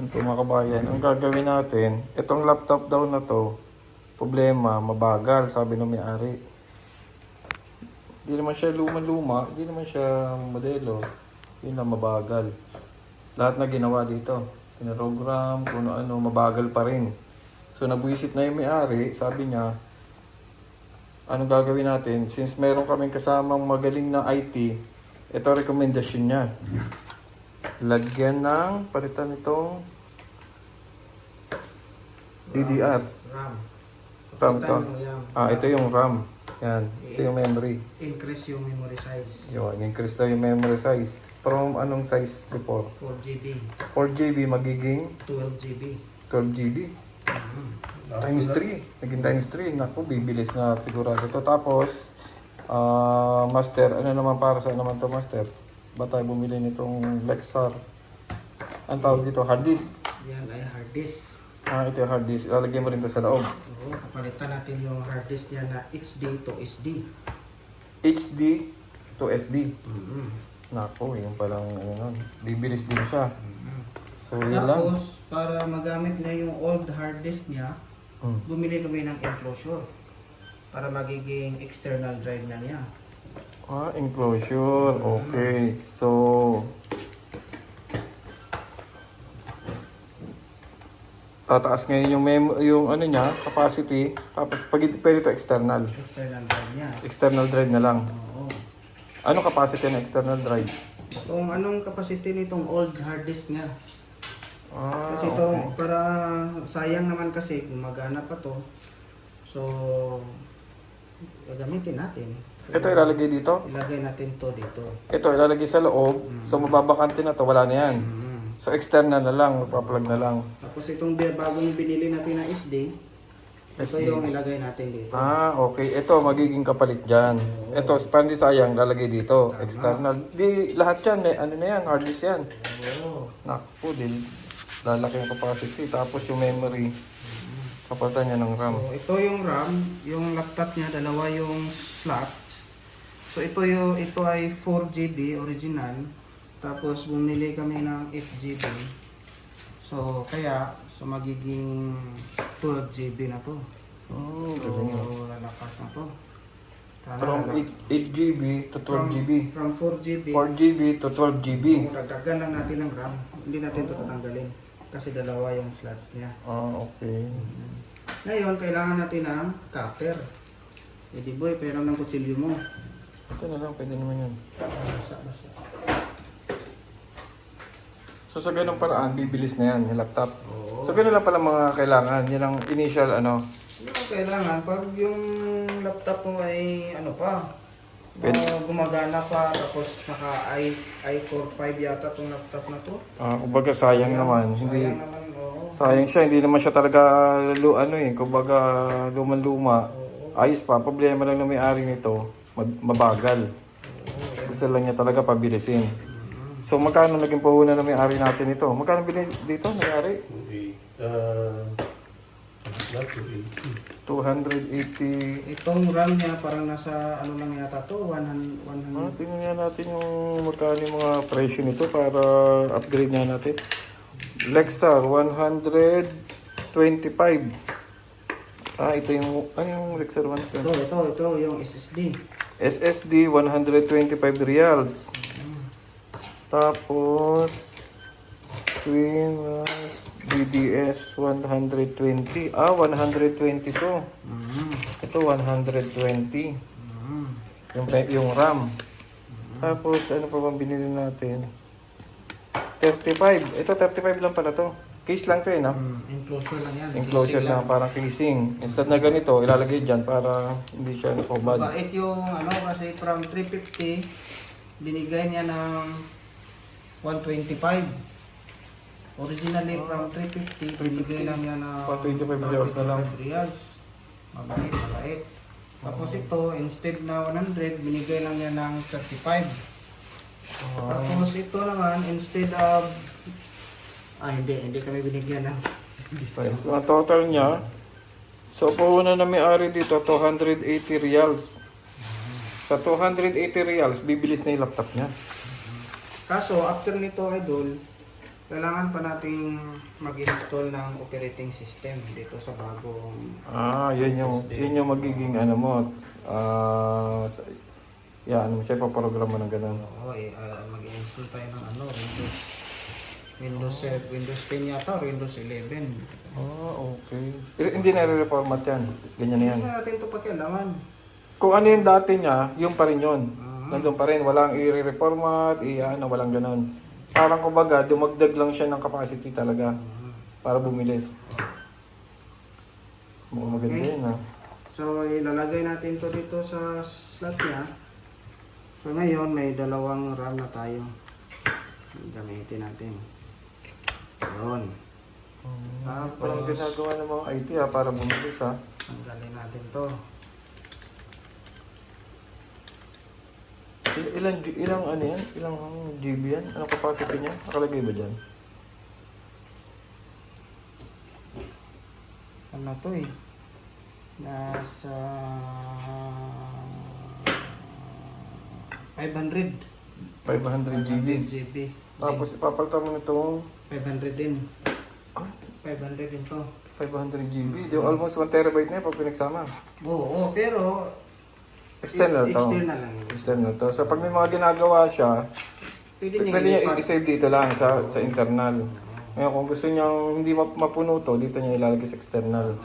Yan po mga kabayan. Ang gagawin natin, itong laptop daw na to, problema, mabagal, sabi ng may-ari. Hindi naman siya luma-luma, hindi naman siya modelo. Yun lang, mabagal. Lahat na ginawa dito. Pinaprogram, kung ano, mabagal pa rin. So nabuisit na yung may-ari, sabi niya, anong gagawin natin? Since meron kaming kasamang magaling na IT, ito rekomendasyon niya. Lagyan ng palitan itong DDR. RAM. RAM to. Ah, ito yung RAM. Yan. Ito yung memory. Increase yung memory size. Yun, increase daw yung memory size. From anong size before? 4 GB, 4 GB magiging 12 GB. 12 GB. Times 3. Naging times 3. Naku, bibilis na sigurado ito. Tapos, ah, master, ano naman para sa naman to master? Ba tayo bumili nitong Lexar? Ang tawag dito, hard disk. Yan ay hard disk. Ah, ito yung hard disk. Ilalagay mo rin ito sa loob. Oo, kapalitan natin yung hard disk niya na HD to SD. HD to SD. Mm-hmm. Naku, yung palang ano nun. Bibilis din siya. So, yun lang. Tapos, para magamit niya yung old hard disk niya, Hmm. bumili kami ng enclosure para magiging external drive na niya. Ah, enclosure. Okay. So, tataas ngayon yung mem yung ano niya, capacity. Tapos pag pwede ito external. External drive niya. External drive na lang. Oo. Ano capacity ng external drive? Kung anong capacity nitong old hard disk niya. Ah, Kasi ito, para sayang naman kasi kung magana pa to. So, gagamitin natin. Ito ilalagay dito. Ilagay natin to dito. Ito ilalagay sa loob. So mababakante na to, wala na yan. Mhm. So external na lang, magpa-plug na lang. Tapos itong bagong binili natin na SD, ito SD. yung ilagay natin dito. Ah, okay. Ito, magiging kapalit dyan. Ito, pandi sayang, lalagay dito. External. Di, lahat yan, may ano na yan, hard disk yan. Oo. Naku, di, lalaki yung capacity. Tapos yung memory, kapalitan niya ng RAM. So, ito yung RAM, yung laptop niya, dalawa yung slots. So ito yung ito ay 4 GB original. Tapos bumili kami ng 8 GB. So kaya so magiging 12 GB na to. Hmm, So galing lalakas na to. Sana From lalakas. 8, 8 GB to 12 GB. From 4 GB. 4 GB to 12 GB. Dagdagan lang natin ng RAM. Hindi natin ito tatanggalin. Kasi dalawa yung slots niya. Ah, okay. Ngayon, kailangan natin ng cutter. Eh di boy, pero ng kutsilyo mo. Ito na lang, pwede naman basa. So sa ganung paraan, bibilis na yan, yung laptop. Oo. So ganun lang pala mga kailangan. Yan ang initial ano. Yung kailangan, pag yung laptop mo ay ano pa, Pwede. uh, gumagana pa, tapos naka i i4 5 yata tong laptop na to. Ah, kumbaga sayang naman. Hindi, Sayang naman, oo. sayang siya. Hindi naman siya talaga lu, ano eh. Kumbaga luman-luma. Ayos pa. Problema lang ng may-ari nito, mabagal. Gusto lang niya talaga pabilisin. So magkano naging puhunan ng may-ari natin ito? Magkano bilhin dito may-ari? Uh, not to 280. Itong RAM niya parang nasa ano lang yata to, 100, 100 Ah, tingnan nga natin yung magkano yung mga presyo nito para upgrade nga natin. Lexar 125. Ah, ito yung ano yung Lexar 125? Ito, ito, ito yung SSD. SSD 125 reals. Tapos Twin was BDS 120. Ah, 122. Mhm. Ito 120. Mhm. Yung, yung RAM. Tapos, ano pa bang binili natin? 35. Ito, 35 lang pala to. Case lang to eh, no? Mm, enclosure lang yan. Enclosure lang, parang casing. Instead na ganito, ilalagay dyan para hindi siya nakobad. Bait yung ano kasi from 350 binigay niya ng 125. Originally from 350 binigay lang niya ng 125 reals na lang. 125 reals. Mabait, mabait. Tapos ito, instead na 100, binigay lang niya ng 35. Tapos ito naman, instead of... Ah, hindi. Hindi kami binigyan ng discount. So, ang total niya, so puhunan na may-ari dito, 280 reals. Sa 280 reals, bibilis na yung laptop niya. Kaso, after nito, idol, kailangan pa nating mag-install ng operating system dito sa bagong Ah, yun yung, yun yung magiging ano mo. Ah, sa- yan, ano siya ipaprogram mo ng ganun. Oo, eh, ah, mag-install tayo ng ano, Windows Windows 7, Windows 10 yata or Windows 11. Ah, okay. Pero hindi na reformat yan. Ganyan na yan. Hindi na natin ito pakialaman. Kung ano yung dati niya, yung pa rin yun. Ah. Nandun pa rin, walang i-reformat, i-ano, walang ganun. Parang kumbaga, dumagdag lang siya ng capacity talaga para bumilis. Mukhang maganda Okay. yun ah. So, ilalagay natin to dito sa slot niya. So, ngayon, may dalawang RAM na tayo. Gamitin natin. Yun. Ah, parang ginagawa ng mga IT ah, para bumilis ah. Tanggalin natin to. Il- ilan, G- ilang ano yan? Ilang GB yan? Anong capacity niya? Nakalagay ba dyan? Ano to eh? Nasa 500. 500 GB. GB. Tapos ipapalitan mo nitong 500 din. Ah? 500 din to. 500 GB. Di almost 1 terabyte na yun pag pinagsama. Oo, oo, pero External to. External lang yun. External to. So pag may mga ginagawa siya, Pwede niya pwede niya i-save dito lang sa sa internal. Ngayon kung gusto niyang hindi map- mapuno to, dito niya ilalagay sa external.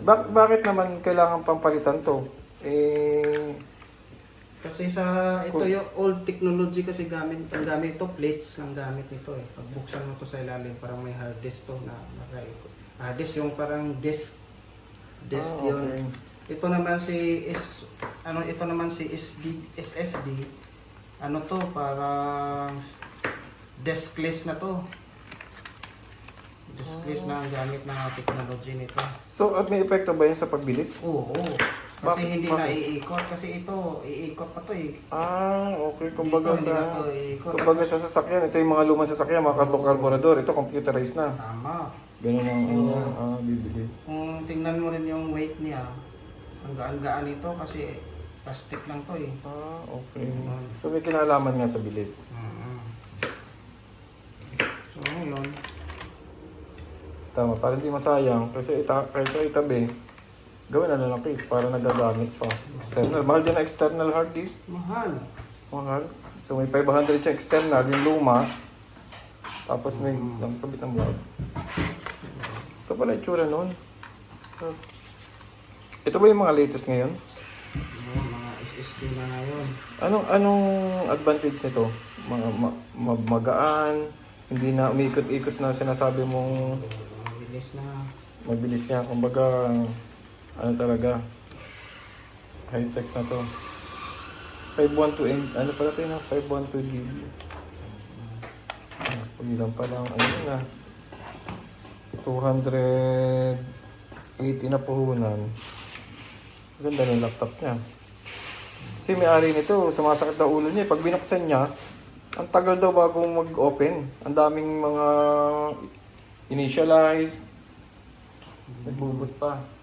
Bak- bakit naman kailangan pang palitan to? Eh, Kasi sa ito yung old technology kasi gamit ang gamit ito plates ang gamit nito eh. Pag buksan mo to sa ilalim parang may hard disk to na nakaikot. Hard disk yung parang disk disk Ah, yun. okay. Ito naman si is ano ito naman si SD SSD ano to parang diskless na to. Diskless na ang gamit ng technology nito. so at may epekto ba yun sa pagbilis? Oo. Kasi Bakit- hindi bakit? na iikot kasi ito iikot pa to eh. Ah, okay. Kumbaga Dito, hindi sa to iikot. kumbaga sa sasakyan, ito yung mga lumang sasakyan, mga carbo carburetor, ito computerized na. Tama. Ganun ang ano, ah, bibilis. Kung tingnan mo rin yung weight niya, ang gaan-gaan nito kasi plastic lang to eh. Ah, okay. Mm. So may kinalaman nga sa bilis. So ngayon, Tama, para hindi masayang. Kasi ita, kaysa itabi, gawin na lang case para nagagamit pa. External. Mahal din ang external hard disk. mahal. Mahal. So may 500 siya external, yung luma. Tapos may yung kabit ng blood. Ito pala yung tsura nun. So, ito ba yung mga latest ngayon? Yung mga SSD na ngayon. Anong anong advantage nito? Mga ma, ma- magaan, hindi na umikot-ikot na sinasabi mong Mabilis na. mabilis niya. Kumbaga, ano talaga, high-tech na to. 512 M, ano pala ito na? 512 GB. Pag ilan pa lang, ano na? 280 na puhunan. Ganda ng laptop niya. Kasi may-ari nito, sumasakit na ulo niya. Pag binuksan niya, ang tagal daw bago mag-open. Ang daming mga initialize. Nagbubot pa.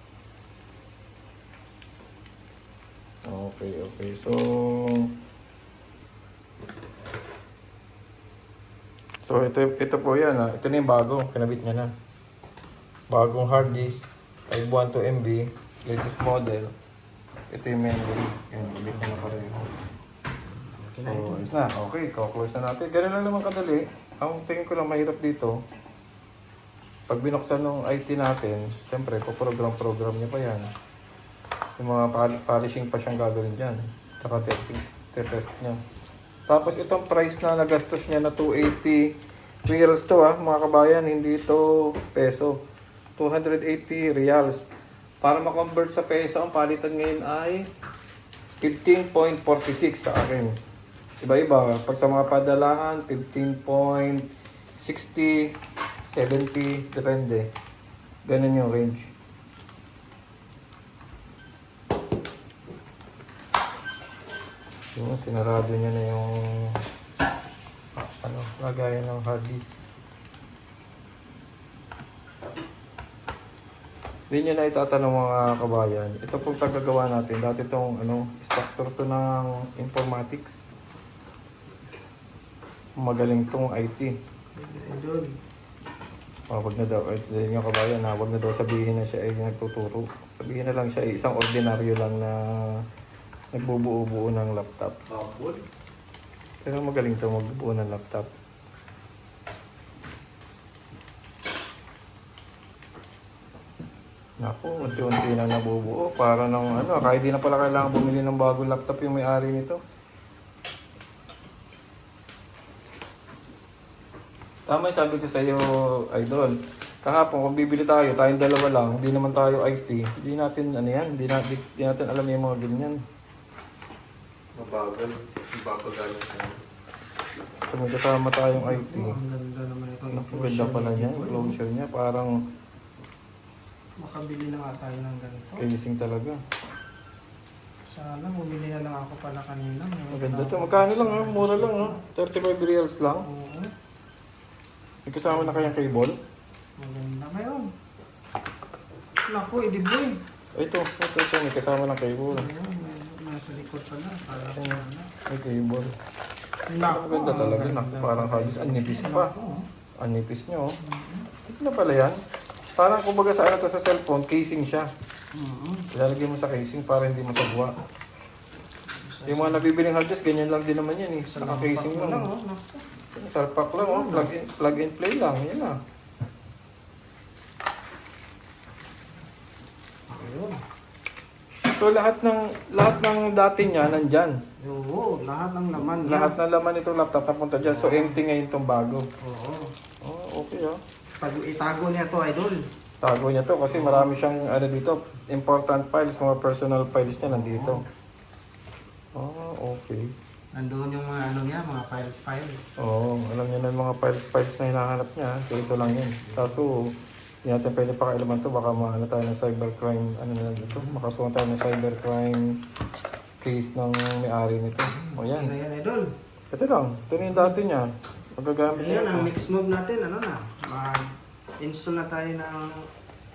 Okay, okay. So, So, ito, ito po yan. Ha. Ito na yung bago. Kinabit niya na. Bagong hard disk. 512 MB. Latest model. Ito yung memory. Yan, ulit niya na pareho. So, is na. Okay, close na natin. Ganun lang naman kadali. Ang tingin ko lang mahirap dito, pag binuksan ng IT natin, siyempre, po-program-program niya pa yan. Yung mga polishing pa siyang gagawin dyan. Tsaka testing, test niya. Tapos itong price na nagastos niya na 280 reals to ah, mga kabayan, hindi ito peso. 280 reals. Para ma-convert sa peso, ang palitan ngayon ay 15.46 sa akin. Iba-iba. Pag sa mga padalahan, 15.60, 70, depende. Ganun yung range. Yung sinarado niya na yung ah, ano, lagayan ng hard disk. Hindi na itatanong mga kabayan. Ito pong tagagawa natin. Dati itong ano, instructor to ng informatics. magaling tong IT. Idol. Ah, wag na daw, yun yung kabayan na, wag na daw sabihin na siya ay nagtuturo. Sabihin na lang siya ay isang ordinaryo lang na nagbubuo-buo ng laptop. Apple. Pero magaling to magbuo ng laptop. Naku, unti-unti na nabubuo. Para nung ano, kahit di na pala kailangan bumili ng bagong laptop yung may-ari nito. Tama yung sabi ko sa iyo, Idol. Kahapon, kung bibili tayo, tayong dalawa lang, hindi naman tayo IT, hindi natin, ano yan, hindi, na, di, di natin alam yung mga ganyan. Mabagal. Galing sa Kung may kasama tayong IT, Ang ganda naman itong Naku, ganda pala niya, yung closure niya, parang Makabili na nga tayo ng ganito. casing talaga. Sana bumili na lang ako pala kanina. Maganda to. Magkano lang ha? Mura lang ha? 35 reals lang. Oo. May kasama na kayang cable? Maganda ngayon. Naku, ediboy. Ito, ito, ito. May kasama ng cable. Oo, nasa likod pala. Para ko na. May cable. Naku, Maganda talaga. Naku, parang halos ang nipis pa. Ang nipis nyo. oh. Ito na pala yan. Parang kumbaga sa ano to sa cellphone, casing siya. Ilalagay mo sa casing para hindi masagwa. Yung mga nabibiling hard disk, ganyan lang din naman yan eh. Naka-casing lang. Naku. Salpak lang oh. Plug in, plug and play lang. Yan ah. Ayun. So lahat ng lahat ng dati niya nandyan. Oo, lahat ng laman niya. Lahat ng laman nitong laptop napunta dyan. So empty ngayon itong bago. Oo. Oh, okay ah. Pag itago niya to, idol. Tago niya to kasi marami siyang ano dito, important files, mga personal files niya nandito. Oh, okay. Nandoon yung mga ano niya, mga files files. Oo, alam niya na yung mga files files na hinahanap niya. So ito lang yun. Kaso, hindi natin pwede pakialaman to. Baka maano tayo ng cybercrime, ano na lang ito. Makasuhan tayo ng cybercrime case ng may-ari nito. O Yan yan. na yan, idol. Ito lang. Ito na yung dati niya. Magagamit niya Ayan, ang ito. mix move natin, ano na, mag-install na tayo ng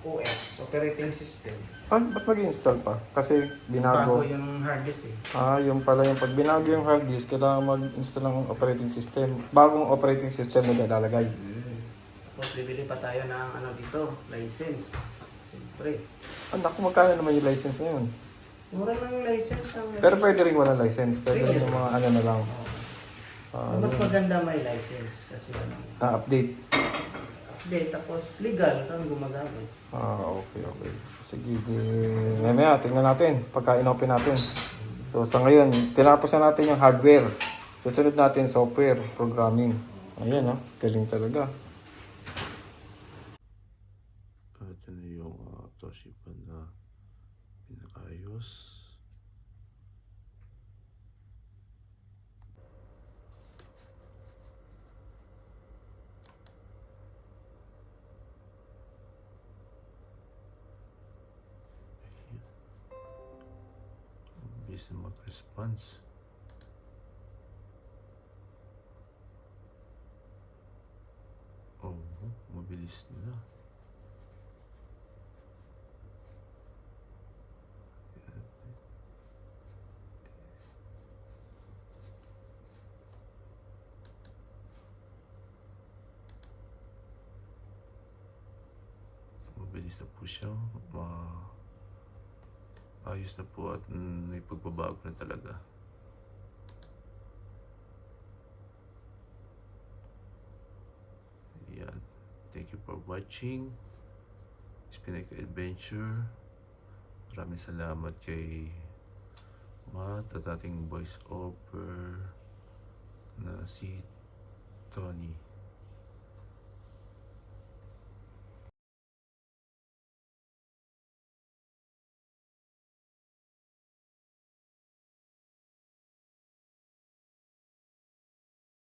OS, operating system. Ah, ba't mag-install pa? Kasi Bago binago. yung hard disk eh. Ah, yung pala yung pag binago yung hard disk, kailangan mag-install ng operating system. Bagong operating system na nilalagay. Tapos bibili pa tayo ng ano dito, license. Siyempre. Ah, naku, magkano naman yung license na yun? Mura lang yung license. Ang Pero pwede rin walang license. Pwede rin yung mga ano na lang. Ah, mas yun. maganda may license kasi ano, Na-update. update tapos legal kang gumagamit. Ah, okay, okay. Sige, di... Mamaya, tingnan natin. Pagka in-open natin. So, sa ngayon, tinapos na natin yung hardware. Susunod natin software, programming. Ayan, oh. Galing talaga. Ito na yung uh, Toshiba na pinakayos. Bilis na mag-response. Oo, mabilis na. Mabilis na po siya. Ma ayos na po at may pagbabago na talaga. Yan. Thank you for watching. Spinaka Adventure. Maraming salamat kay Matt at ating voice over na si Tony.